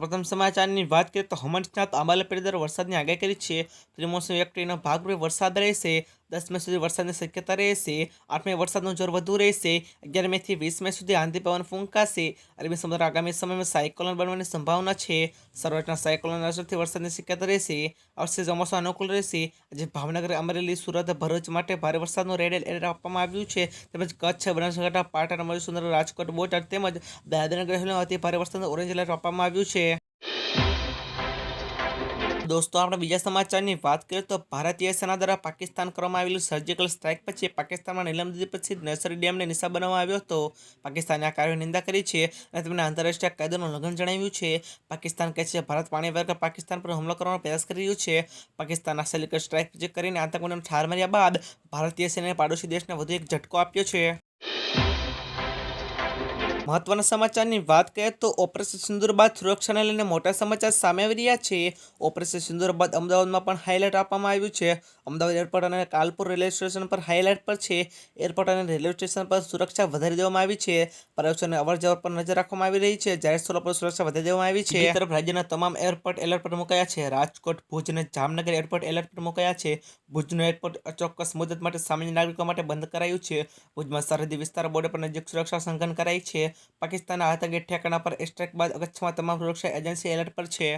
પ્રથમ સમાચારની વાત કરીએ તો હમણાં આંબાલા પેરીદર વરસાદની આગાહી કરી છે. ત્રિમોસમી એક્ટિવના ભાગરૂપે વરસાદ રહેશે. દસ મે સુધી વરસાદની શક્યતા રહેશે. આઠ મે વરસાદનું જોર વધુ રહેશે. અગિયાર મેથી વીસ મે સુધી આંધી પવન ફૂંકાશે. અરબી સમુદ્ર આગામી સમયમાં સાયક્લોન બનવાની સંભાવના છે. સર્વટના સાયક્લોન અસરથી વરસાદની શક્યતા રહેશે. અવશ્ય ચોમાસું અનુકૂળ રહેશે. આજે ભાવનગર, અમરેલી, સુરત, ભરૂચ માટે ભારે વરસાદનું રેડ એલર્ટ આપવામાં આવ્યું છે. તેમજ કચ્છ, બનાસકાંઠા, પાટણ અમરેલી સુંદર, રાજકોટ, બોટાદ તેમજ દાદરનગર અતિ ભારે વરસાદનું ઓરેન્જ એલર્ટ આપવામાં આવ્યું છે. દોસ્તો, આપણે બીજા સમાચારની વાત કરીએ તો ભારતીય સેના દ્વારા પાકિસ્તાન કરવામાં આવેલું સર્જિકલ સ્ટ્રાઇક પછી પાકિસ્તાનમાં નીલમદીદી પછી નર્સરી ડેમને નિશા બનાવવામાં આવ્યો હતો. પાકિસ્તાને આ કાર્યની નિંદા કરી છે અને તેમને આંતરરાષ્ટ્રીય કાયદાનું લગ્ન જણાવ્યું છે. પાકિસ્તાન કહે છે ભારત પાણી વર્ગ પાકિસ્તાન પર હુમલો કરવાનો પ્રયાસ કરી રહ્યું છે. પાકિસ્તાન આ સર્જિકલ સ્ટ્રાઇક કરીને આતંકવાદીઓને ઠાર માર્યા બાદ ભારતીય સેનાએ પાડોશી દેશને વધુ એક ઝટકો આપ્યો છે. મહત્વના સમાચારની વાત કરીએ તો ઓપરેશન સિંદૂર બાદ સુરક્ષાને લઈને મોટા સમાચાર સામે આવી રહ્યા છે. ઓપરેશન સિંદૂર બાદ અમદાવાદમાં પણ હાઇલાઇટ આપવામાં આવ્યું છે. અમદાવાદ એરપોર્ટ અને કાલપુર રેલવે સ્ટેશન પર હાઇલાઇટ પર છે. એરપોર્ટ અને રેલવે સ્ટેશન પર સુરક્ષા વધારી દેવામાં આવી છે. પર્યટકોને અવર જવર પર નજર રાખવામાં આવી રહી છે. જાહેર સ્થળો પર સુરક્ષા વધારી દેવામાં આવી છે. તરફ રાજ્યના તમામ એરપોર્ટ એલર્ટ પર મુકાયા છે. રાજકોટ, ભુજ અને જામનગર એરપોર્ટ એલર્ટ પર મુકાયા છે. ભુજનું એરપોર્ટ અચોક્કસ મુદત માટે સામાન્ય નાગરિકો માટે બંધ કરાયું છે. ભુજમાં સરહદી વિસ્તાર બોર્ડર પર નજીક સુરક્ષા સંકલન કરાઈ છે. પાકિસ્તાનના આતંકી ઠેકાણા પર એસ્ટ્રેક બાદ અગચ્છમાં તમામ સુરક્ષા એજન્સી એલર્ટ પર છે.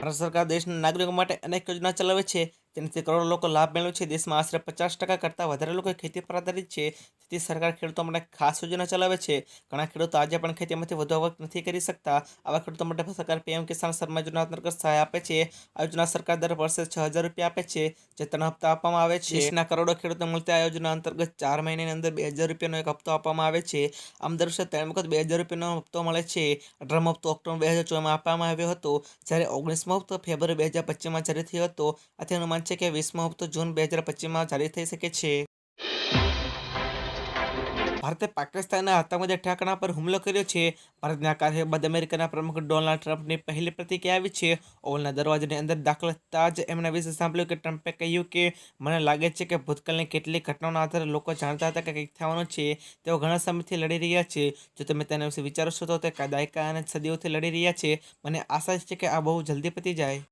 ભારત સરકાર દેશના નાગરિકો માટે અનેક યોજના ચલાવે છે. તેનાથી કરોડો લોકો લાભ મેળવે છે. દેશમાં આશરે પચાસ ટકા કરતાં વધારે લોકો ખેતી પર આધારિત છે. તેથી સરકાર ખેડૂતો માટે ખાસ યોજના ચલાવે છે. ઘણા ખેડૂતો આજે પણ ખેતીમાંથી વધુ આવક નથી કરી શકતા. આવા ખેડૂતો માટે સરકાર પીએમ કિસાન સન્માન યોજના અંતર્ગત સહાય આપે છે. આ યોજના સરકાર દર વર્ષે છ હજાર રૂપિયા આપે છે, જે ત્રણ હપ્તા આપવામાં આવે છે. દેશના કરોડો ખેડૂતો મળતી આ યોજના અંતર્ગત ચાર મહિનાની અંદર બે હજાર રૂપિયાનો એક હપ્તો આપવામાં આવે છે. આમ દર વર્ષે ત્રણ વખત બે હજાર રૂપિયાનો હપ્તો મળે છે. અઢારમો હપ્તો ઓક્ટોબર બે હજાર ચોમાં આપવામાં આવ્યો હતો. જ્યારે ઓગણીસમો હપ્તો ફેબ્રુઆરી બે હજાર પચીસમાં જારી થયો હતો. આથી અનુમાન છે કે વીસમો હપ્તો જૂન બે હજાર પચીસમાં જારી થઈ શકે છે. ભારતે પાકિસ્તાનના આતંકવાદી ઠેકાણા પર હુમલો કર્યો છે. ભારતના કાર્ય બાદ અમેરિકાના પ્રમુખ ડોનાલ્ડ ટ્રમ્પની પહેલી પ્રતિક્રિયા આવી છે. ઓવલના દરવાજાની અંદર દાખલ થતાં જ એમના વિશે સાંભળ્યું કે ટ્રમ્પે કહ્યું કે, મને લાગે છે કે ભૂતકાળની કેટલીક ઘટનાઓના આધારે લોકો જાણતા હતા કે કંઈક થવાનું છે. તેઓ ઘણા સમયથી લડી રહ્યા છે. જો તમે તેના વિશે વિચારો છો તો તે દાયકા અને સદીઓથી લડી રહ્યા છે. મને આશા છે કે આ બહુ જલ્દી પતી જાય.